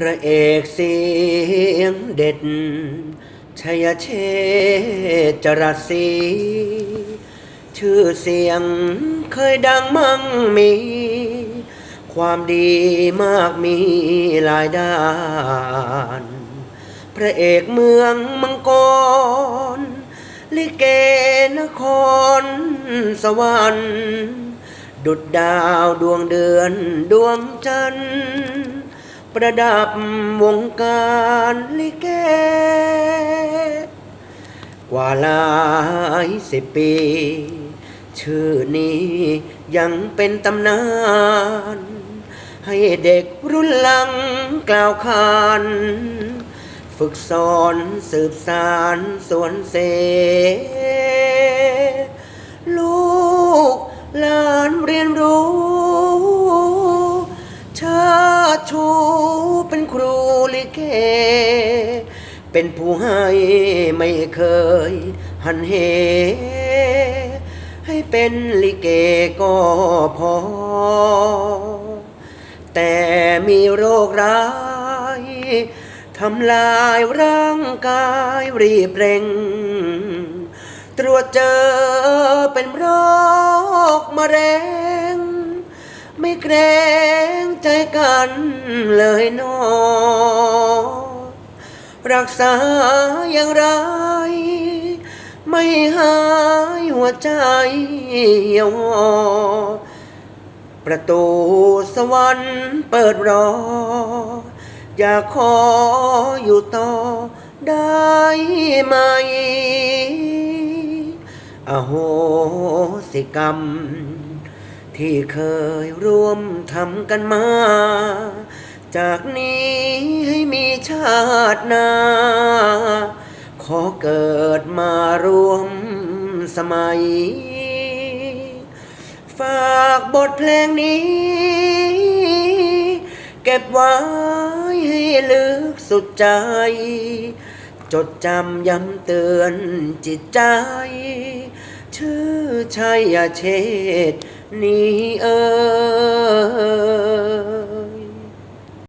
พระเอกเสียงเด็ด ชัยเชษจรสศรีชื่อเสียงเคยดังมั่งมี ความดีมากมีหลายด้าน พระเอกเมืองมังกร ลิเกนครสวรรค์ ดุดดาวดวงเดือนดวงจันทร์ ประดับวงการลิเก กว่าหลายสิบปี ชื่อนี้ยังเป็นตำนาน ให้เด็กรุ่นหลังกล่าวขานฝึกสอนสืบสารสวนเส ลูกหลานเรียนรู้ ชาติชูเป็นครู ลิเก เป็นผู้ให้ไม่เคยหันเห ให้เป็นลิเกก็พอ แต่มีโรคร้ายทำลายร่างกายรีบเร่ง ตรวจเจอเป็นโรคมะเร็ง ไม่เกรงใจกันเลยหนอ รักษาอย่างไร ไม่หายหัวใจเหี่ยวประตูสวรรค์เปิดรอ อยากขออยู่ต่อได้ไหม อโหสิกรรม ที่เคยร่วมทำกันมา จากนี้ให้มีชาติหน้า ขอเกิดมารวมสมัย ฝากบทเพลงนี้ เก็บไว้ให้ลึกสุดใจ จดจำย้ำเตือนจิตใจ ชื่อชัยเชษนี้เออ